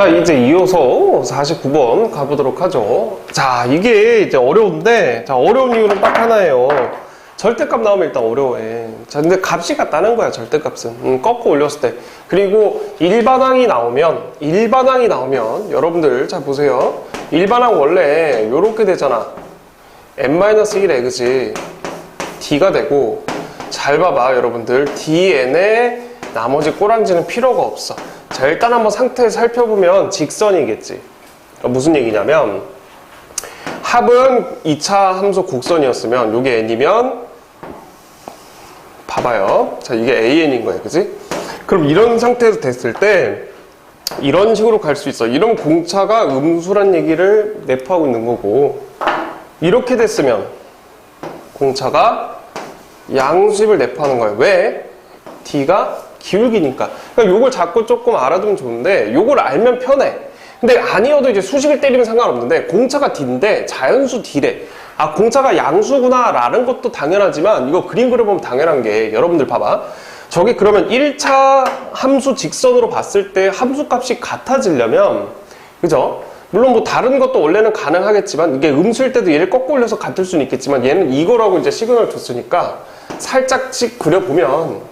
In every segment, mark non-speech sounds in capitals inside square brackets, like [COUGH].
자, 이제 이어서 49번 가보도록 하죠. 자, 이게 이제 어려운데, 자, 어려운 이유는 딱 하나예요. 절대값 나오면 일단 어려워해. 자, 근데 값이 같다는 거야, 절대값은. 음, 꺾고 올렸을 때. 그리고 일반항이 나오면, 일반항이 나오면, 여러분들, 자, 보세요. 일반항 원래 요렇게 되잖아. n-1에, 그지? d가 되고, 잘 봐봐, 여러분들. dn에 나머지 꼬랑지는 필요가 없어. 자, 일단 한번 상태 살펴보면 직선이겠지. 그러니까 무슨 얘기냐면, 합은 2차 함수 곡선이었으면, 요게 n이면, 봐봐요. 자, 이게 an인 거예요. 그지? 그럼 이런 상태에서 됐을 때, 이런 식으로 갈 수 있어. 이런 공차가 음수란 얘기를 내포하고 있는 거고, 이렇게 됐으면, 공차가 양수입을 내포하는 거예요. 왜? D가 기울기니까. 그러니까 요걸 자꾸 조금 알아두면 좋은데, 요걸 알면 편해. 근데 아니어도 이제 수식을 때리면 상관없는데, 공차가 D인데, 자연수 D래. 아, 공차가 양수구나, 라는 것도 당연하지만, 이거 그림 그려보면 당연한 게, 여러분들 봐봐. 저게 그러면 1차 함수 직선으로 봤을 때 함수 값이 같아지려면, 그죠? 물론 뭐 다른 것도 원래는 가능하겠지만, 이게 음수일 때도 얘를 꺾고 올려서 같을 수는 있겠지만, 얘는 이거라고 이제 시그널 줬으니까, 살짝씩 그려보면,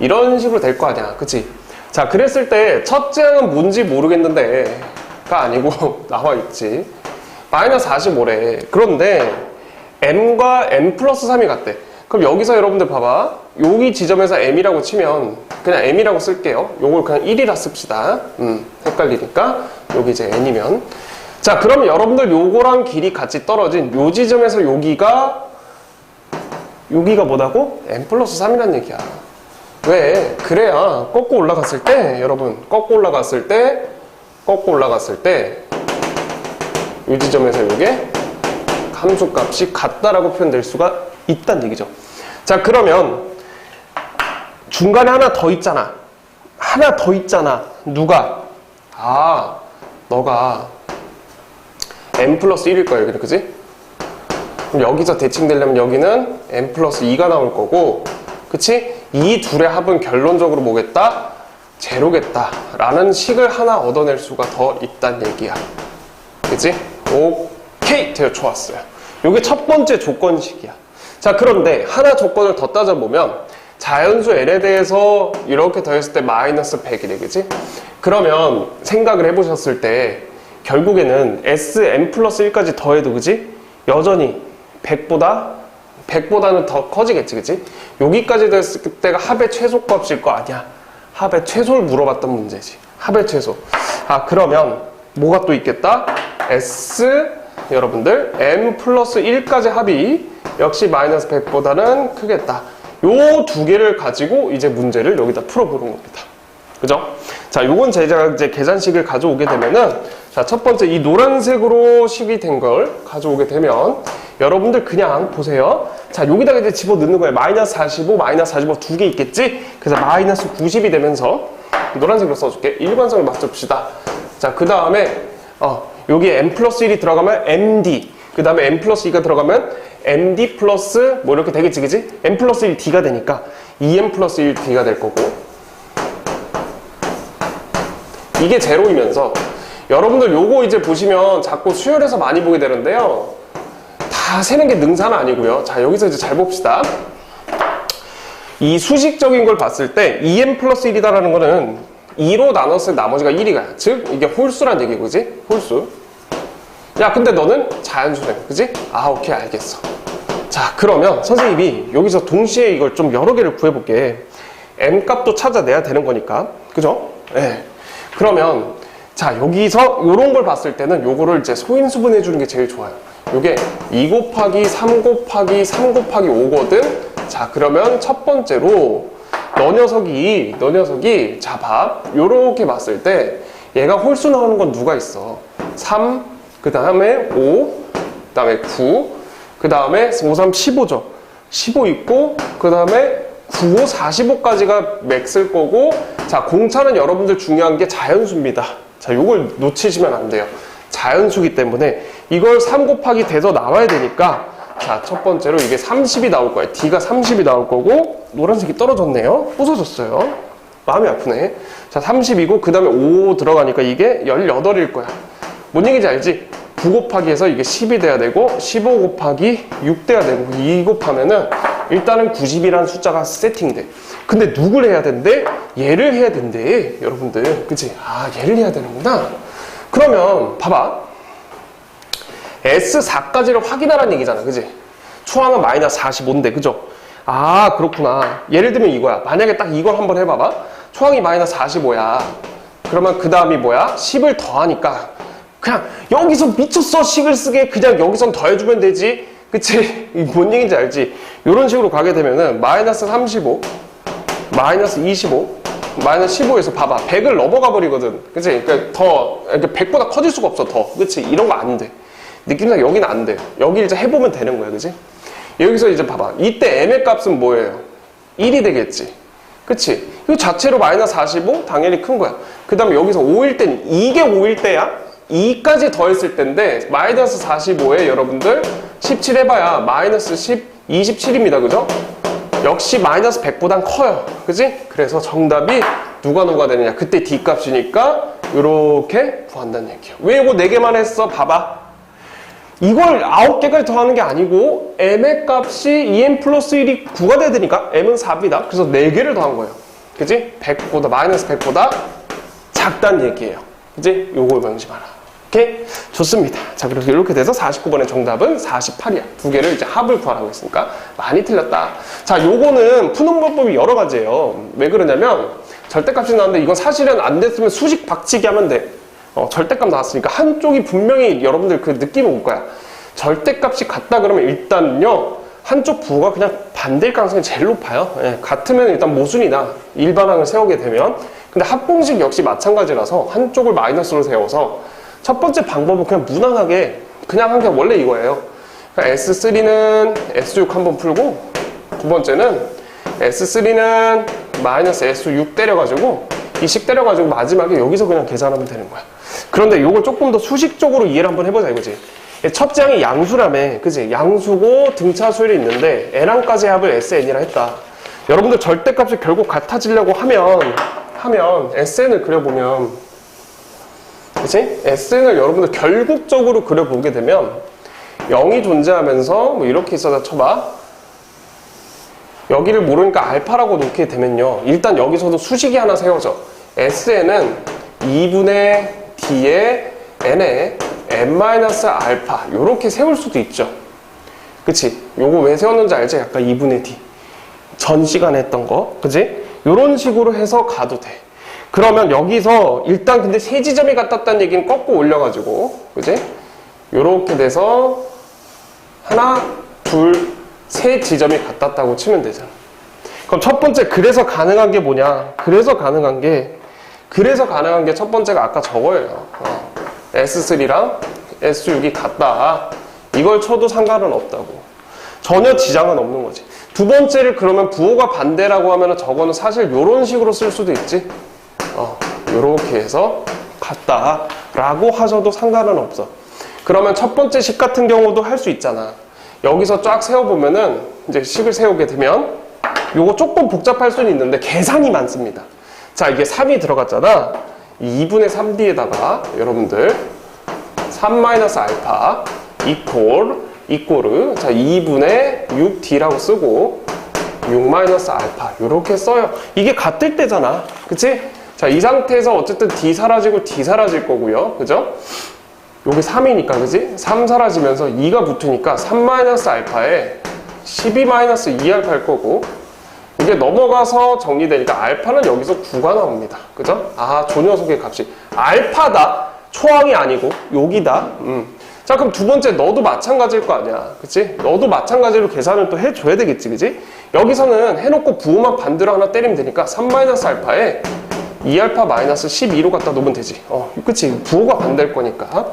이런 식으로 될 거 아니야. 그치? 자, 그랬을 때, 첫째 항은 뭔지 모르겠는데, 가 아니고, [LAUGHS] 나와 있지. 마이너스 45래. 그런데, m과 m 플러스 3이 같대. 그럼 여기서 여러분들 봐봐. 여기 지점에서 m이라고 치면, 그냥 m이라고 쓸게요. 요걸 그냥 1이라 씁시다. 음, 헷갈리니까. 여기 이제 n이면. 자, 그럼 여러분들 요거랑 길이 같이 떨어진 요 지점에서 여기가, 여기가 뭐다고? m 플러스 3이란 얘기야. 왜? 그래야 꺾고 올라갔을 때, 여러분, 꺾고 올라갔을 때, 꺾고 올라갔을 때, 이 지점에서 이게 함수 값이 같다라고 표현될 수가 있다는 얘기죠. 자, 그러면 중간에 하나 더 있잖아. 하나 더 있잖아. 누가? 아, 너가 n 플러스 1일 거야, 여기는, 그지? 그럼 여기서 대칭되려면 여기는 n 플러스 2가 나올 거고, 그치? 이 둘의 합은 결론적으로 뭐겠다? 제로겠다. 라는 식을 하나 얻어낼 수가 더 있다는 얘기야. 그치? 오케이! 되어 좋았어요. 이게 첫 번째 조건식이야. 자, 그런데 하나 조건을 더 따져보면 자연수 L에 대해서 이렇게 더했을 때 마이너스 100이래, 그치? 그러면 생각을 해보셨을 때 결국에는 Sn 플러스 1까지 더해도, 그치? 여전히 100보다 100보다는 더 커지겠지, 그치? 여기까지 됐을 때가 합의 최소값일 거 아니야. 합의 최소를 물어봤던 문제지. 합의 최소. 아, 그러면 뭐가 또 있겠다? S, 여러분들, M 플러스 1까지 합이 역시 마이너스 100보다는 크겠다. 요 두 개를 가지고 이제 문제를 여기다 풀어보는 겁니다. 그죠? 자, 요건 제가 이제 계산식을 가져오게 되면은, 자, 첫 번째 이 노란색으로 식이 된 걸 가져오게 되면, 여러분들 그냥 보세요. 자, 여기다가 이제 집어 넣는 거예요. 마이너스 45, 마이너스 45 두 개 있겠지? 그래서 마이너스 90이 되면서, 노란색으로 써줄게. 일관성을 맞춰봅시다. 자, 그 다음에, 어, 여기에 m 플러스 1이 들어가면 md. 그 다음에 m 플러스 2가 들어가면 md 플러스 뭐 이렇게 되겠지, 그지? m 플러스 1 d가 되니까 2m 플러스 1 d가 될 거고. 이게 제로이면서 여러분들 요거 이제 보시면 자꾸 수열에서 많이 보게 되는데요. 다 세는 게 능사는 아니고요. 자, 여기서 이제 잘 봅시다. 이 수식적인 걸 봤을 때 2m 플러스 1이다라는 거는 2로 나눴을 때 나머지가 1이 가요. 즉, 이게 홀수란 얘기고, 그지? 홀수. 야, 근데 너는 자연수래. 그지? 아, 오케이, 알겠어. 자, 그러면 선생님이 여기서 동시에 이걸 좀 여러 개를 구해볼게. m 값도 찾아내야 되는 거니까. 그죠? 예. 네. 그러면, 자, 여기서 이런 걸 봤을 때는 요거를 이제 소인수분해 주는 게 제일 좋아요. 요게 2 곱하기 3 곱하기 3 곱하기 5거든? 자, 그러면 첫 번째로 너 녀석이, 너 녀석이, 자, 봐. 요렇게 봤을 때 얘가 홀수 나오는 건 누가 있어? 3, 그 다음에 5, 그 다음에 9, 그 다음에 5, 3, 15죠. 15 있고, 그 다음에 9, 5, 45까지가 맥스일 거고, 자, 공차는 여러분들 중요한 게 자연수입니다. 자, 요걸 놓치시면 안 돼요. 자연수기 때문에 이걸 3 곱하기 돼서 나와야 되니까, 자, 첫 번째로 이게 30이 나올 거예요. D가 30이 나올 거고, 노란색이 떨어졌네요. 부서졌어요. 마음이 아프네. 자, 30이고, 그 다음에 5 들어가니까 이게 18일 거야. 뭔 얘기인지 알지? 9 곱하기 해서 이게 10이 돼야 되고, 15 곱하기 6 돼야 되고, 2 곱하면은 일단은 90이라는 숫자가 세팅돼. 근데 누굴 해야 된대? 얘를 해야 된대. 여러분들. 그치? 아, 얘를 해야 되는구나. 그러면, 봐봐. S4까지를 확인하라는 얘기잖아. 그지? 초항은 마이너스 45인데, 그죠? 아, 그렇구나. 예를 들면 이거야. 만약에 딱 이걸 한번 해봐봐. 초항이 마이너스 45야. 그러면 그 다음이 뭐야? 10을 더하니까. 그냥 여기서 미쳤어. 식을 쓰게 그냥 여기선 더해주면 되지. 그치? 이뭔 얘기인지 알지? 이런 식으로 가게 되면은 마이너스 35, 마이너스 25, 마이너스 15에서 봐봐. 100을 넘어가 버리거든. 그치? 그러니까 더, 이렇게 100보다 커질 수가 없어. 더. 그치? 이런 거 안 돼. 느낌상 여기는 안 돼. 여기 이제 해보면 되는 거야. 그치? 여기서 이제 봐봐. 이때 m의 값은 뭐예요? 1이 되겠지. 그치? 이 자체로 마이너스 45? 당연히 큰 거야. 그 다음에 여기서 5일 땐 이게 5일 때야? 2까지 더했을 때인데 마이너스 45에 여러분들 17 해봐야 마이너스 10, 27입니다. 그죠? 역시 마이너스 100보단 커요. 그지? 그래서 정답이 누가 누가 되느냐. 그때 D 값이니까 이렇게 구한다는 얘기야. 왜 이거 4개만 했어? 봐봐. 이걸 9개까지 더하는 게 아니고 m의 값이 2m 플러스 1이 9가 돼야 되니까 m은 4입니다. 그래서 4개를 더한 거예요. 그지? 100보다 마이너스 100보다 작다는 얘기예요. 그지? 요걸 명심하라. 오케이? 좋습니다. 자, 그래서 이렇게 돼서 49번의 정답은 48이야. 두 개를 이제 합을 구하라고 했으니까 많이 틀렸다. 자, 요거는 푸는 방법이 여러 가지예요. 왜 그러냐면 절대값이 나왔는데 이건 사실은 안 됐으면 수식 박치기 하면 돼. 어, 절대값 나왔으니까 한쪽이 분명히 여러분들 그 느낌이 올 거야. 절대값이 같다 그러면 일단은요. 한쪽 부호가 그냥 반대일 가능성이 제일 높아요. 예, 같으면 일단 모순이다. 일반항을 세우게 되면. 근데 합공식 역시 마찬가지라서 한쪽을 마이너스로 세워서 첫 번째 방법은 그냥 무난하게 그냥 한 게 원래 이거예요. 그러니까 S3는 S6 한번 풀고 두 번째는 S3는 마이너스 S6 때려가지고 이 식 때려가지고 마지막에 여기서 그냥 계산하면 되는 거야. 그런데 이걸 조금 더 수식적으로 이해를 한번 해보자 이거지. 첫 장이 양수라며, 그지? 양수고 등차수열이 있는데 n항까지 합을 SN이라 했다. 여러분들 절대값이 결국 같아지려고 하면 하면 SN을 그려보면 그치? SN을 여러분들 결국적으로 그려보게 되면 0이 존재하면서 뭐 이렇게 있어다 쳐봐. 여기를 모르니까 알파라고 놓게 되면요. 일단 여기서도 수식이 하나 세워져. SN은 2분의 D의 N에 n-알파 이렇게 세울 수도 있죠. 그치? 요거 왜 세웠는지 알지? 약간 2분의 D. 전 시간에 했던 거. 그치? 요런 식으로 해서 가도 돼. 그러면 여기서 일단 근데 세 지점이 같았다는 얘기는 꺾고 올려가지고. 그치? 요렇게 돼서 하나, 둘, 세 지점이 같았다고 치면 되잖아. 그럼 첫 번째 그래서 가능한 게 뭐냐? 그래서 가능한 게 그래서 가능한 게 첫 번째가 아까 저거예요. 어. S3랑 S6이 같다. 이걸 쳐도 상관은 없다고. 전혀 지장은 없는 거지. 두 번째를 그러면 부호가 반대라고 하면 저거는 사실 이런 식으로 쓸 수도 있지. 어, 요렇게 해서 같다라고 하셔도 상관은 없어. 그러면 첫 번째 식 같은 경우도 할 수 있잖아. 여기서 쫙 세워보면은 이제 식을 세우게 되면 요거 조금 복잡할 수는 있는데 계산이 많습니다. 자, 이게 3이 들어갔잖아. 2분의 3d에다가 여러분들 3-알파 이퀄 이꼬르 자 2분의 6d라고 쓰고 6-알파 이렇게 써요. 이게 같을 때잖아. 그치? 자, 이 상태에서 어쨌든 d 사라지고 d 사라질 거고요. 그죠? 요게 3이니까 그지? 3 사라지면서 2가 붙으니까 3-알파에 12-2알파일 거고 이게 넘어가서 정리되니까 알파는 여기서 9가 나옵니다. 그죠? 아, 저 녀석의 값이 알파다. 초항이 아니고 여기다. 음. 자, 그럼 두 번째 너도 마찬가지일 거 아니야. 그치? 너도 마찬가지로 계산을 또 해줘야 되겠지. 그지? 여기서는 해놓고 부호만 반대로 하나 때리면 되니까 3-알파에 2알파 마이너스 12로 갖다 놓으면 되지. 어, 그치? 부호가 반대일 거니까.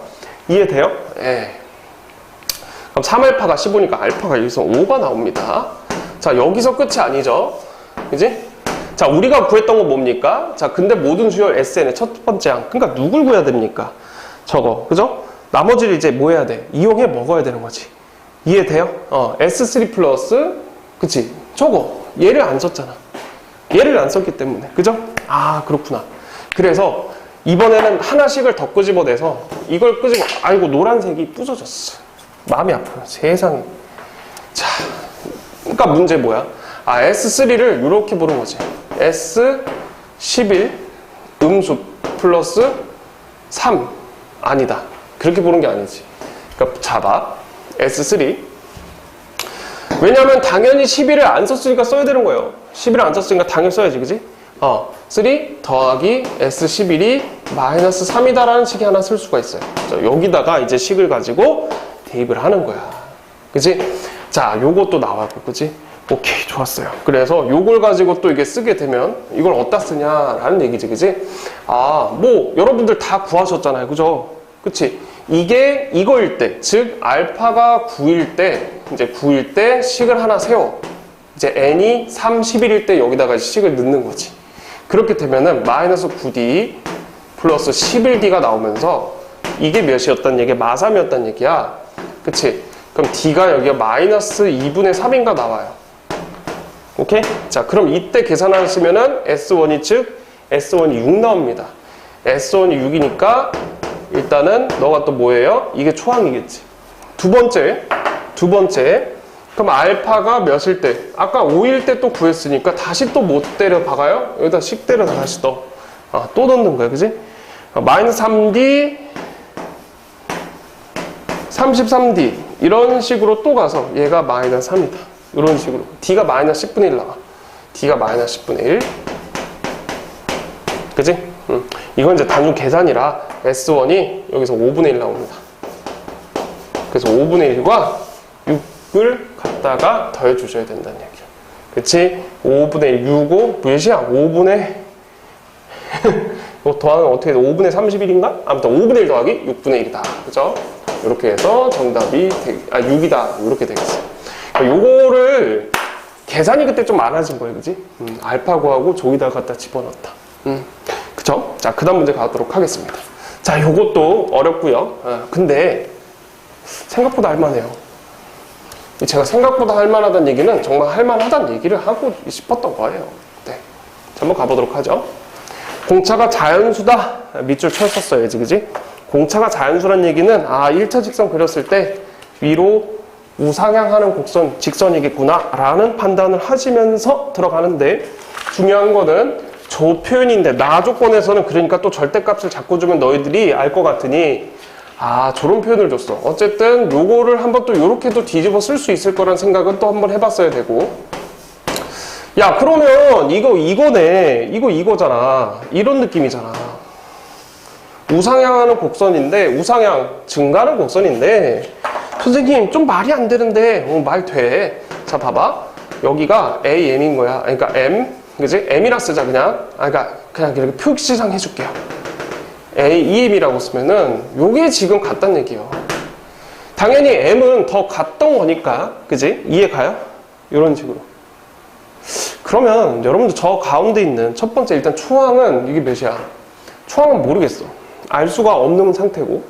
이해돼요? 예. 그럼 3알파가 15니까 알파가 여기서 5가 나옵니다. 자, 여기서 끝이 아니죠. 그지? 자, 우리가 구했던 건 뭡니까? 자, 근데 모든 수열 SN의 첫 번째 항. 그러니까 누굴 구해야 됩니까? 저거. 그죠? 나머지를 이제 뭐 해야 돼? 이용해 먹어야 되는 거지. 이해돼요? 어, S3 플러스, 그치? 저거. 얘를 안 썼잖아. 얘를 안 썼기 때문에. 그죠? 아, 그렇구나. 그래서 이번에는 하나씩을 더 끄집어내서 이걸 끄집어, 아이고, 노란색이 부서졌어. 마음이 아파요. 세상에. 자, 그러니까 문제 뭐야? 아, S3를 이렇게 보는 거지. S11 음수 플러스 3 아니다. 그렇게 보는 게 아니지. 그러니까 잡아. S3 왜냐면 당연히 11을 안 썼으니까 써야 되는 거예요. 11을 안 썼으니까 당연히 써야지, 그지? 어, 3 더하기 S11이 마이너스 3이다라는 식이 하나 쓸 수가 있어요. 자, 여기다가 이제 식을 가지고 대입을 하는 거야. 그지? 자, 요것도 나왔고, 그지? 오케이, 좋았어요. 그래서 요걸 가지고 또 이게 쓰게 되면 이걸 어디다 쓰냐라는 얘기지, 그지? 아, 뭐, 여러분들 다 구하셨잖아요. 그죠? 그치? 이게 이거일 때, 즉, 알파가 9일 때, 이제 9일 때 식을 하나 세워. 이제 n이 31일 때 여기다가 식을 넣는 거지. 그렇게 되면은 마이너스 9d 플러스 11d가 나오면서 이게 몇이었단 얘기야? 마3이었단 얘기야. 그치? 그럼 d가 여기가 마이너스 2분의 3인가 나와요. 오케이? 자, 그럼 이때 계산하시면은 S1이 즉 S1이 6 나옵니다. S1이 6이니까 일단은 너가 또 뭐예요? 이게 초항이겠지. 두 번째, 두 번째. 그럼 알파가 몇일 때? 아까 5일 때 또 구했으니까 다시 또 못 때려 박아요? 여기다 식 때려서 다시 또, 아, 또 넣는 거야, 그지? 아, 마이너스 3D, 33D. 이런 식으로 또 가서 얘가 마이너스 3이다. 이런 식으로. D가 마이너스 10분의 1 나와. D가 마이너스 10분의 1. 그지? 응. 이건 이제 단순 계산이라 S1이 여기서 5분의 1 나옵니다. 그래서 5분의 1과 6을 갖다가 더해주셔야 된다는 얘기야. 그치? 5분의 1, 6고 몇이야? 5분의 이거 더하면 어떻게 돼? 5분의 31인가? 아무튼 5분의 1 더하기 6분의 1이다. 그죠? 이렇게 해서 정답이 되, 아 6이다. 이렇게 되겠어요. 그러니까 요거를 계산이 그때 좀 많아진 거예요. 그지? 음, 알파 구하고 조이다 갖다 집어넣었다. 음, 그쵸? 자, 그 다음 문제 가도록 하겠습니다. 자, 요것도 어렵고요. 아, 근데 생각보다 할만해요. 제가 생각보다 할만하다는 얘기는 정말 할만하다는 얘기를 하고 싶었던 거예요. 네. 자, 한번 가보도록 하죠. 공차가 자연수다. 밑줄 쳤었어야지, 그지? 공차가 자연수란 얘기는, 아, 1차 직선 그렸을 때 위로 우상향하는 곡선, 직선이겠구나. 라는 판단을 하시면서 들어가는데, 중요한 거는 조 표현인데, 나 조건에서는 그러니까 또 절대값을 자꾸 주면 너희들이 알 것 같으니, 아, 저런 표현을 줬어. 어쨌든 요거를 한번 또 요렇게도 뒤집어 쓸 수 있을 거란 생각은 또 한번 해봤어야 되고. 야, 그러면 이거 이거네. 이거 이거잖아. 이런 느낌이잖아. 우상향하는 곡선인데 우상향 증가하는 곡선인데 선생님 좀 말이 안 되는데 어, 말 돼. 자, 봐봐. 여기가 A, M인 거야. 그러니까 M, 그지? M이라 쓰자 그냥. 아, 그러니까 그냥 이렇게 표시상 해줄게요. A, EM이라고 쓰면은 요게 지금 같다는 얘기예요. 당연히 M은 더 같던 거니까, 그지? 이해 가요? 이런 식으로. 그러면 여러분들 저 가운데 있는 첫 번째 일단 초항은 이게 몇이야? 초항은 모르겠어. 알 수가 없는 상태고.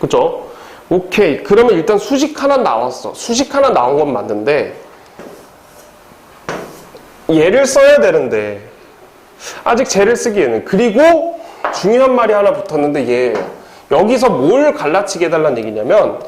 그죠? 오케이. 그러면 일단 수식 하나 나왔어. 수식 하나 나온 건 맞는데, 얘를 써야 되는데, 아직 쟤를 쓰기에는. 그리고 중요한 말이 하나 붙었는데 얘예요. 여기서 뭘 갈라치게 해달라는 얘기냐면,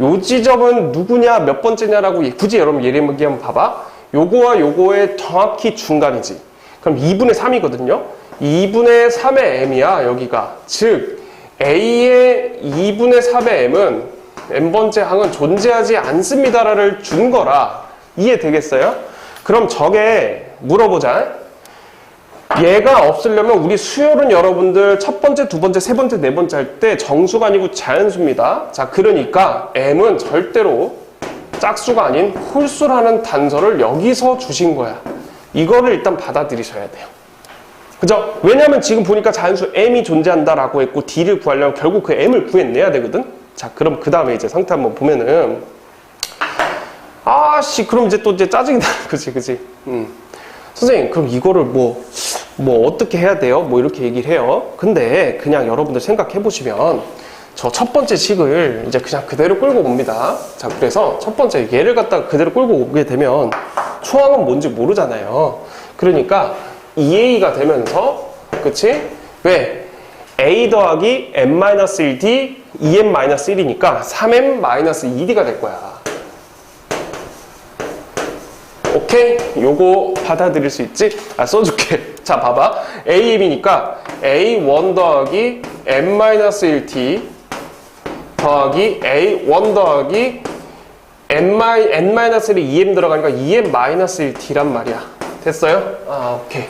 요 지점은 누구냐, 몇 번째냐라고 굳이 여러분 예를 들기 한번 봐봐. 요거와 요거의 정확히 중간이지. 그럼 2분의 3이거든요. 2분의 3의 m이야, 여기가. 즉, a의 2분의 3의 m은 n번째 항은 존재하지 않습니다를 준 거라. 이해되겠어요? 그럼 저게 물어보자. 얘가 없으려면 우리 수열은 여러분들 첫 번째, 두 번째, 세 번째, 네 번째 할 때 정수가 아니고 자연수입니다. 자, 그러니까 m은 절대로 짝수가 아닌 홀수라는 단서를 여기서 주신 거야. 이거를 일단 받아들이셔야 돼요. 그죠? 왜냐면 지금 보니까 자연수 m이 존재한다라고 했고 d를 구하려면 결국 그 m을 구해내야 되거든? 자, 그럼 그 다음에 이제 상태 한번 보면은 아씨, 그럼 이제 또 이제 짜증이 나는 거지, 그지? 음. 선생님, 그럼 이거를 뭐, 뭐 어떻게 해야 돼요? 뭐 이렇게 얘기를 해요. 근데 그냥 여러분들 생각해 보시면 저 첫 번째 식을 이제 그냥 그대로 끌고 옵니다. 자, 그래서 첫 번째 얘를 갖다가 그대로 끌고 오게 되면 초항은 뭔지 모르잖아요. 그러니까 2a가 되면서 그치? 왜? a 더하기 m-1d 2m-1이니까 3m-2d가 될 거야. 오케이? 요거 받아들일 수 있지? 아, 써줄게. [LAUGHS] 자, 봐봐. am이니까 a1 더하기 m-1t 더하기 a1 더하기 n, n-1에 2m 들어가니까 2m-1t란 말이야. 됐어요? 아, 오케이.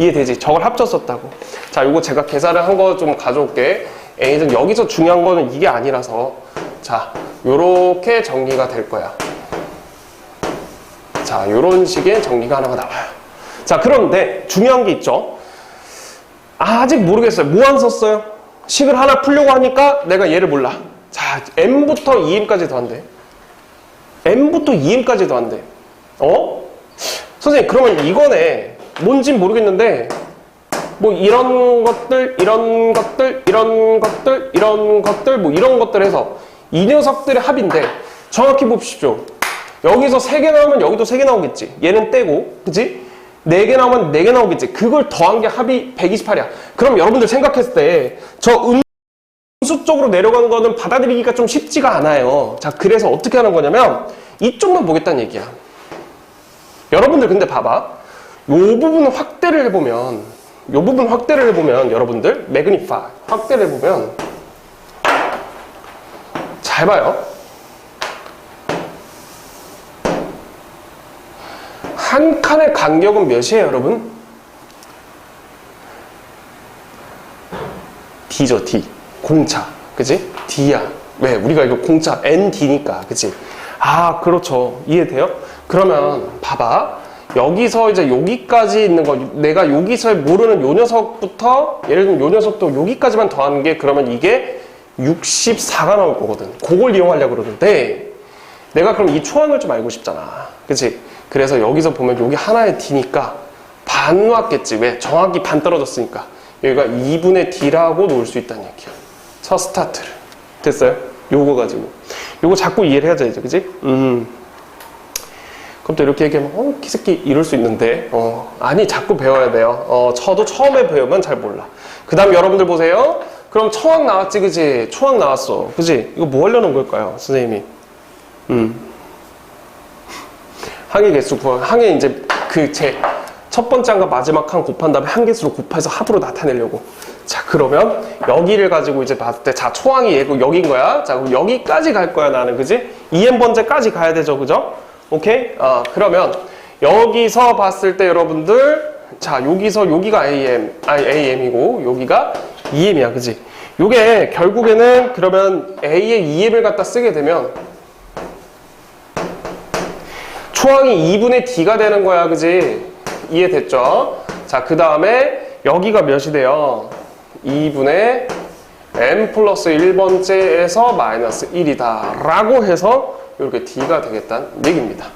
이해되지? 저걸 합쳤었다고. 자, 요거 제가 계산을 한 거 좀 가져올게. A는 여기서 중요한 거는 이게 아니라서. 자, 요렇게 정리가 될 거야. 자, 요런 식의 정리가 하나가 나와요. 자, 그런데 중요한 게 있죠. 아직 모르겠어요. 뭐 안 썼어요? 식을 하나 풀려고 하니까 내가 얘를 몰라. 자, m부터 2m까지 더한대. m부터 2m까지 더한대. 어? 선생님, 그러면 이거네. 뭔진 모르겠는데, 뭐 이런 것들, 이런 것들, 이런 것들, 이런 것들, 뭐 이런 것들 해서 이 녀석들의 합인데, 정확히 봅시오. 여기서 3개 나오면 여기도 3개 나오겠지. 얘는 떼고, 그치? 4개 나오면 4개 나오겠지. 그걸 더한 게 합이 128이야. 그럼 여러분들 생각했을 때, 저 음, 음수 쪽으로 내려가는 거는 받아들이기가 좀 쉽지가 않아요. 자, 그래서 어떻게 하는 거냐면, 이쪽만 보겠다는 얘기야. 여러분들 근데 봐봐. 요 부분 확대를 해보면, 요 부분 확대를 해보면, 여러분들, 매그니파 확대를 해보면, 잘 봐요. 한 칸의 간격은 몇이에요, 여러분? D죠, D. 공차. 그지? D야. 왜? 우리가 이거 공차, ND니까. 그지? 아, 그렇죠. 이해돼요? 그러면, 봐봐. 여기서 이제 여기까지 있는 거, 내가 여기서 모르는 요 녀석부터, 예를 들면 요 녀석도 여기까지만 더하는 게, 그러면 이게 64가 나올 거거든. 그걸 이용하려고 그러는데, 내가 그럼 이 초항을 좀 알고 싶잖아. 그치? 그래서 여기서 보면 여기 하나의 D니까 반 왔겠지. 왜? 정확히 반 떨어졌으니까. 여기가 2분의 D라고 놓을 수 있다는 얘기야. 첫 스타트를. 됐어요? 요거 가지고. 요거 자꾸 이해를 해야죠, 이제. 그지? 음. 그럼 또 이렇게 얘기하면, 어, 키새끼 이럴 수 있는데, 어, 아니, 자꾸 배워야 돼요. 어, 저도 처음에 배우면 잘 몰라. 그 다음 여러분들 보세요. 그럼 처항 나왔지, 그지? 초항 나왔어. 그지? 이거 뭐 하려는 걸까요, 선생님이? 음. 항의 개수 구하, 항의 이제 그 제 첫 번째 항과 마지막 항 곱한 다음에 한 개수로 곱해서 합으로 나타내려고. 자, 그러면 여기를 가지고 이제 봤을 때, 자, 초항이 얘고 여긴 거야. 자, 그럼 여기까지 갈 거야, 나는. 그지? 2n 번째까지 가야 되죠, 그죠? 오케이? 아, 그러면 여기서 봤을 때 여러분들, 자, 여기서 여기가 AM, 아니, AM이고, 여기가 EM이야, 그지? 요게 결국에는 그러면 A의 EM을 갖다 쓰게 되면 초항이 2분의 D가 되는 거야, 그지? 이해됐죠? 자, 그 다음에 여기가 몇이 돼요? 2분의 n 플러스 1번째에서 마이너스 1이다. 라고 해서 이렇게 D가 되겠다는 얘기입니다.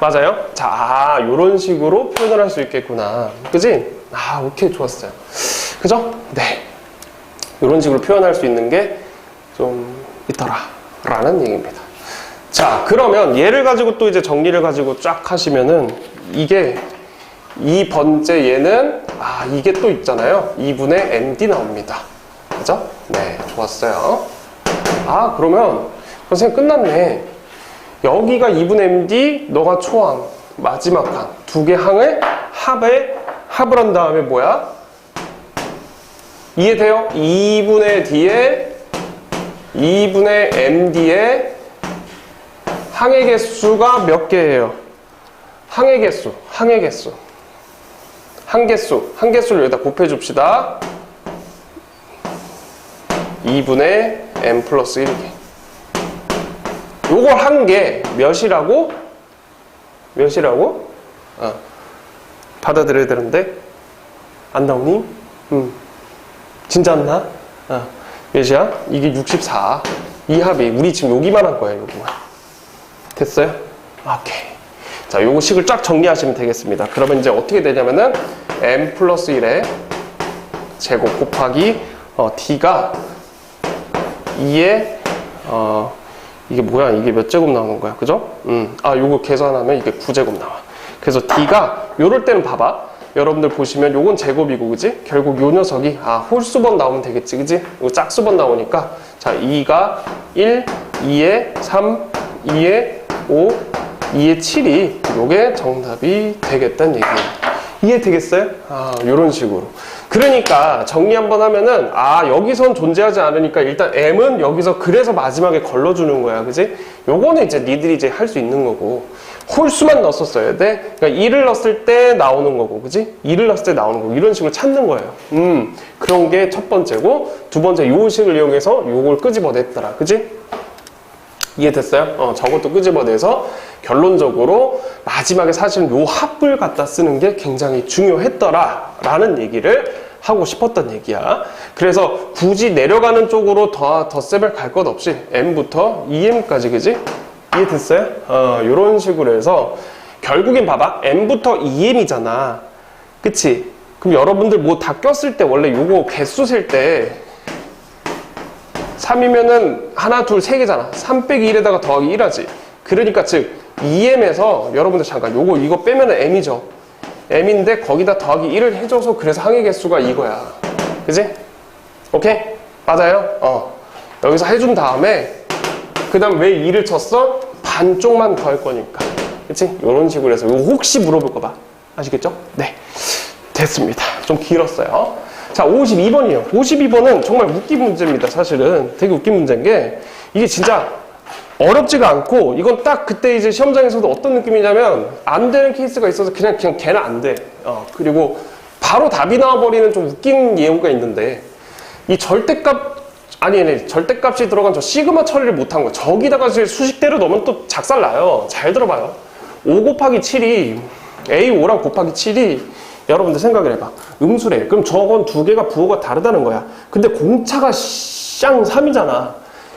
맞아요? 자, 아, 요런 식으로 표현을 할 수 있겠구나. 그지? 아, 오케이, 좋았어요. 그죠? 네. 이런 식으로 표현할 수 있는 게 좀 있더라. 라는 얘기입니다. 자, 그러면 얘를 가지고 또 이제 정리를 가지고 쫙 하시면은 이게 2번째 얘는 아, 이게 또 있잖아요. 2분의 MD 나옵니다. 그죠? 네, 좋았어요. 아, 그러면 선생님 끝났네. 여기가 2분의 MD, 너가 초항, 마지막 항, 두 개 항을 합에 합을 한 다음에 뭐야? 이해돼요? 2분의 D에 2분의 MD에 항의 개수가 몇 개예요? 항의 개수, 항의 개수. 한 개수, 한 개수를 여기다 곱해 줍시다. 2분의 m 플러스 1개. 요걸 한 개 몇이라고? 몇이라고? 어. 받아들여야 되는데 안 나오니? 음. 진짜 안 나? 어. 몇이야? 이게 64. 이 합이 우리 지금 여기만 한 거예요, 여기만. 됐어요? 오케이. 자, 요거 식을 쫙 정리하시면 되겠습니다. 그러면 이제 어떻게 되냐면은 m 플러스 1의 제곱 곱하기 어, d가 2의 어, 이게 뭐야? 이게 몇 제곱 나오는 거야? 그죠? 음. 아, 요거 계산하면 이게 9제곱 나와. 그래서 d가 요럴 때는 봐봐. 여러분들 보시면 요건 제곱이고 그지? 결국 요 녀석이 아 홀수번 나오면 되겠지 그지? 요 짝수번 나오니까 자 2가 1, 2에 3, 2에 5, 2에 7이 요게 정답이 되겠다는 얘기예요. 이해되겠어요? 아, 요런 식으로. 그러니까 정리 한번 하면은 아, 여기선 존재하지 않으니까 일단 M은 여기서 그래서 마지막에 걸러주는 거야. 그지? 요거는 이제 니들이 이제 할 수 있는 거고. 홀수만 넣었어야 돼. 그러니까 2를 넣었을 때 나오는 거고. 그지? 2를 넣었을 때 나오는 거고. 이런 식으로 찾는 거예요. 음, 그런 게 첫 번째고. 두 번째 요 식을 이용해서 요걸 끄집어냈더라. 그지? 이해됐어요? 어, 저것도 끄집어내서 결론적으로 마지막에 사실은 요 합을 갖다 쓰는 게 굉장히 중요했더라 라는 얘기를 하고 싶었던 얘기야. 그래서 굳이 내려가는 쪽으로 더, 덧셈을 갈 것 없이 m부터 2m까지 그지? 이해됐어요? 어, 요런 식으로 해서 결국엔 봐봐. m부터 2m이잖아. 그치? 그럼 여러분들 뭐 다 꼈을 때 원래 요거 개수 셀때 3이면은 하나, 둘, 세 개잖아. 3 빼기 1에다가 더하기 1 하지. 그러니까 즉 2m에서 여러분들 잠깐 요거 이거 빼면 은 m이죠. m인데 거기다 더하기 1을 해줘서 그래서 항의 개수가 이거야. 그지? 오케이? 맞아요? 어. 여기서 해준 다음에 그 다음 왜 2를 쳤어? 반쪽만 더할 거니까. 그치? 요런 식으로 해서 이거 혹시 물어볼까 봐. 아시겠죠? 네. 됐습니다. 좀 길었어요. 자, 52번이에요. 52번은 정말 웃긴 문제입니다. 사실은 되게 웃긴 문제인 게 이게 진짜 어렵지가 않고 이건 딱 그때 이제 시험장에서도 어떤 느낌이냐면 안 되는 케이스가 있어서 그냥 그냥 걔는 안 돼. 어, 그리고 바로 답이 나와버리는 좀 웃긴 예우가 있는데 이 절대값 아니 아니 절대값이 들어간 저 시그마 처리를 못한 거 저기다가 이제 수식 대로 넣으면 또 작살 나요. 잘 들어봐요. 5 곱하기 7이 A5랑 곱하기 7이 여러분들 생각을 해봐. 음수래. 그럼 저건 두 개가 부호가 다르다는 거야. 근데 공차가 쌍 3이잖아.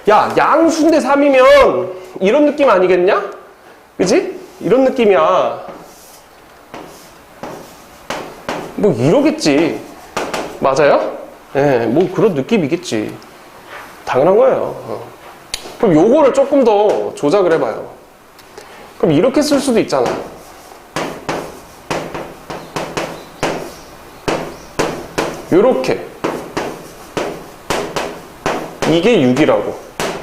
야, 양수인데 3이면 이런 느낌 아니겠냐? 그지? 이런 느낌이야. 뭐 이러겠지. 맞아요? 예, 네, 뭐 그런 느낌이겠지. 당연한 거예요. 어. 그럼 요거를 조금 더 조작을 해봐요. 그럼 이렇게 쓸 수도 있잖아. 요렇게 이게 6이라고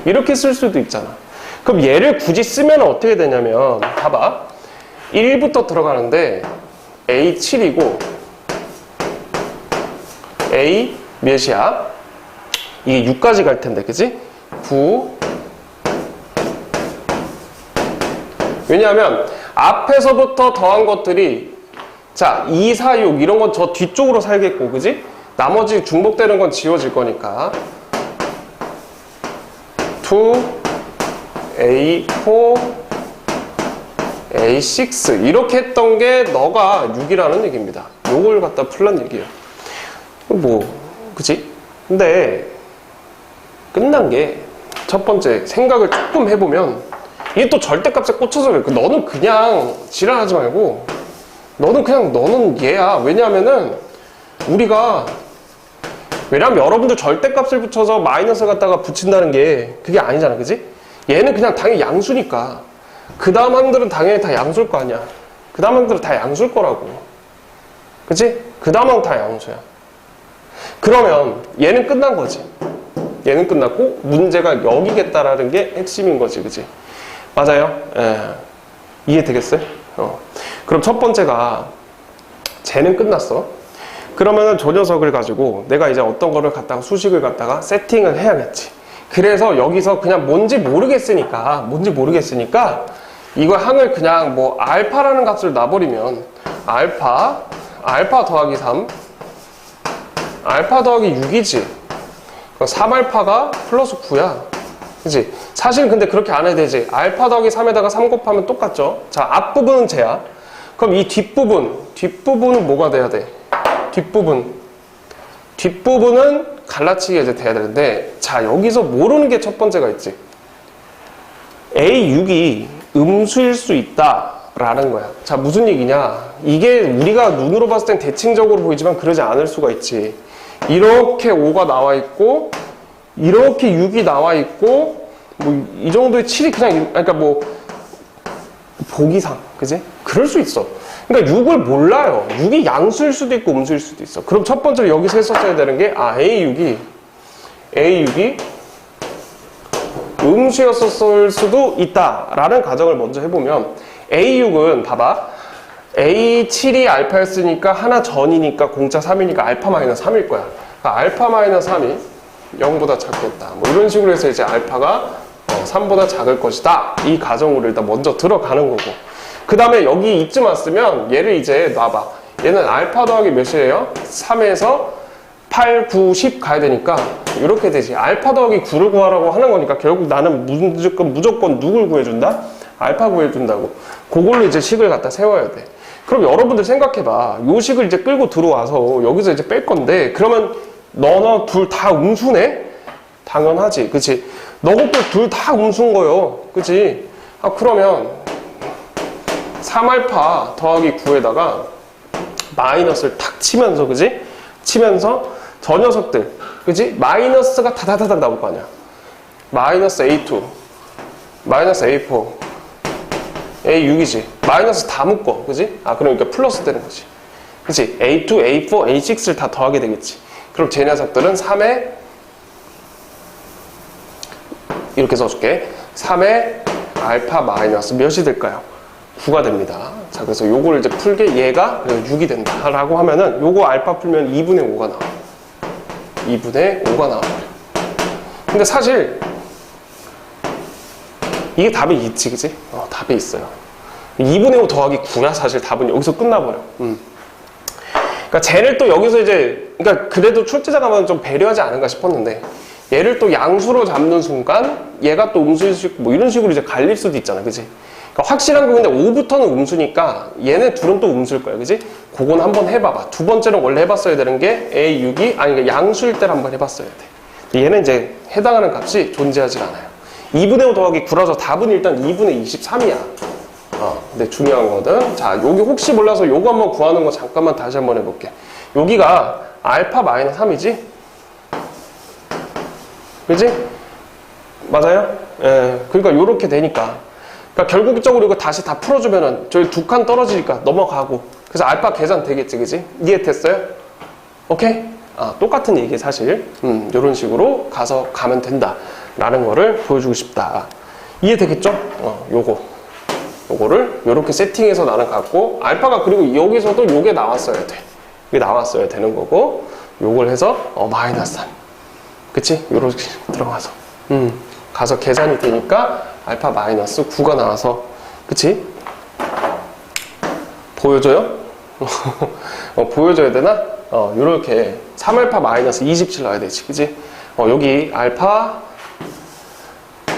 이렇게 쓸 수도 있잖아 그럼 얘를 굳이 쓰면 어떻게 되냐면 봐봐 1부터 들어가는데 A7이고 A 몇이야? 이게 6까지 갈 텐데 그지? 9 왜냐하면 앞에서부터 더한 것들이 자, 2, 4, 6 이런 건 저 뒤쪽으로 살겠고, 그지? 나머지 중복되는 건 지워질 거니까. 2, A4, A6 이렇게 했던 게 너가 6이라는 얘기입니다. 요걸 갖다 풀란 얘기예요. 뭐, 그지? 근데 끝난 게 첫 번째 생각을 조금 해보면 이게 또 절대값에 꽂혀서 그래. 너는 그냥 지랄하지 말고 너는 그냥 너는 얘야. 왜냐하면은 우리가 왜냐면 여러분들 절대값을 붙여서 마이너스 갖다가 붙인다는 게 그게 아니잖아, 그지? 얘는 그냥 당연히 양수니까 그 다음 항들은 당연히 다 양수일 거 아니야. 그 다음 항들은 다 양수일 거라고, 그지? 그 다음 항 다 양수야. 그러면 얘는 끝난 거지. 얘는 끝났고 문제가 여기겠다라는 게 핵심인 거지, 그지? 맞아요? 예. 이해되겠어요? 어. 그럼 첫 번째가 쟤는 끝났어. 그러면은 저 녀석을 가지고 내가 이제 어떤 거를 갖다가 수식을 갖다가 세팅을 해야겠지. 그래서 여기서 그냥 뭔지 모르겠으니까 뭔지 모르겠으니까 이거 항을 그냥 뭐 알파라는 값을 놔버리면 알파 알파 더하기 3 알파 더하기 6이지. 3알파가 플러스 9야. 그지? 사실 근데 그렇게 안 해도 되지. 알파 더하기 3에다가 3 곱하면 똑같죠? 자 앞부분은 쟤야. 그럼 이 뒷부분 뒷부분은 뭐가 돼야 돼 뒷부분. 뒷부분은 갈라치기가 이제 돼야 되는데 자 여기서 모르는 게 첫 번째가 있지. A6이 음수일 수 있다 라는 거야. 자 무슨 얘기냐? 이게 우리가 눈으로 봤을 땐 대칭적으로 보이지만 그러지 않을 수가 있지. 이렇게 5가 나와 있고 이렇게 6이 나와 있고 뭐 이 정도의 7이 그냥 그러니까 뭐 보기상 그지? 그럴 수 있어 그러니까 6을 몰라요. 6이 양수일 수도 있고 음수일 수도 있어. 그럼 첫 번째로 여기서 했었어야 되는 게, 아, A6이, A6이 음수였었을 수도 있다라는 가정을 먼저 해보면 A6은 봐봐. A7이 알파였으니까 하나 전이니까 공짜 3이니까 알파 마이너스 3일 거야. 그러니까 알파 마이너스 3이 0보다 작겠다. 뭐 이런 식으로 해서 이제 알파가 어, 3보다 작을 것이다. 이 가정으로 일단 먼저 들어가는 거고 그 다음에 여기 이쯤 왔으면 얘를 이제 놔봐 얘는 알파 더하기 몇이에요? 3에서 8, 9, 10 가야 되니까 이렇게 되지. 알파 더하기 9를 구하라고 하는 거니까 결국 나는 무조건 무조건 누굴 구해준다? 알파 구해준다고. 그걸로 이제 식을 갖다 세워야 돼. 그럼 여러분들 생각해봐. 요 식을 이제 끌고 들어와서 여기서 이제 뺄 건데 그러면 너너 둘다 음수네? 당연하지. 그치? 너것도 둘다 음수인 거요. 그치? 아 그러면 3알파 더하기 9에다가 마이너스를 탁 치면서 그지? 치면서 저 녀석들 그지? 마이너스가 다다다닥 나올 거 아니야 마이너스 A2 마이너스 A4 A6이지 마이너스 다 묶어 그지? 아 그러니까 플러스 되는 거지 그지? A2, A4, A6를 다 더하게 되겠지 그럼 제 녀석들은 3에 이렇게 써줄게 3에 알파 마이너스 몇이 될까요? 9가 됩니다. 자, 그래서 요거를 이제 풀게 얘가 6이 된다. 라고 하면은 요거 알파 풀면 2분의 5가 나와. 2분의 5가 나와. 근데 사실 이게 답이 있지, 그지? 어, 답이 있어요. 2분의 5 더하기 9야, 사실 답은 여기서 끝나버려. 음. 그러니까 쟤를 또 여기서 이제, 그러니까 그래도 출제자가 하면 좀 배려하지 않은가 싶었는데, 얘를 또 양수로 잡는 순간, 얘가 또 음수일 수 있고, 뭐 이런 식으로 이제 갈릴 수도 있잖아, 그지? 그러니까 확실한 건 근데 5부터는 음수니까 얘네 둘은 또 음수일 거야, 그지? 그건 한번 해봐봐. 두 번째는 원래 해봤어야 되는 게 A6이, 아니, 그러니까 양수일 때를 한번 해봤어야 돼. 얘는 이제 해당하는 값이 존재하지 않아요. 2분의 5 더하기 9라서 답은 일단 2분의 23이야. 어, 근데 중요한 거는, 자, 여기 혹시 몰라서 요거 한번 구하는 거 잠깐만 다시 한번 해볼게. 여기가 알파 마이너스 3이지? 그지? 맞아요? 예. 그러니까 요렇게 되니까. 그러니까 결국적으로 이거 다시 다 풀어주면은 저희 두 칸 떨어지니까 넘어가고. 그래서 알파 계산 되겠지, 그지? 이해됐어요? 오케이? 아, 똑같은 얘기 사실. 음, 요런 식으로 가서 가면 된다. 라는 거를 보여주고 싶다. 이해되겠죠? 어, 요거. 요거를 요렇게 세팅해서 나는 갖고, 알파가 그리고 여기서도 요게 나왔어야 돼. 이게 나왔어야 되는 거고, 요걸 해서, 어, 마이너스 3. 그치? 요렇게 들어가서. 음, 가서 계산이 되니까, 알파 마이너스 9가 나와서, 그치? 보여줘요? [LAUGHS] 어, 보여줘야 되나? 어, 요렇게 3알파 마이너스 27 넣어야 되지, 그치? 어, 여기 알파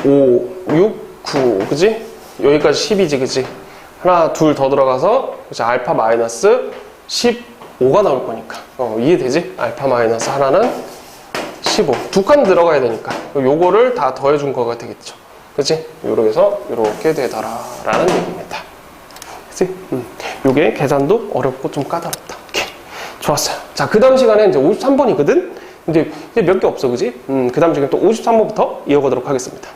5, 6, 9, 그지? 여기까지 10이지, 그지? 하나, 둘 더 들어가서, 그치? 알파 마이너스 15가 나올 거니까. 어, 이해되지? 알파 마이너스 하나는 15. 두 칸 들어가야 되니까. 요거를 다 더해준 거가 되겠죠. 그치? 요렇게 해서, 요렇게 되더라. 라는 얘기입니다. 그치? 음. 요게 계산도 어렵고 좀 까다롭다. 오케이. 좋았어요. 자, 그 다음 시간에 이제 53번이거든? 근데 이제 몇 개 없어, 그지? 음, 그 다음 시간에 또 53번부터 이어가도록 하겠습니다.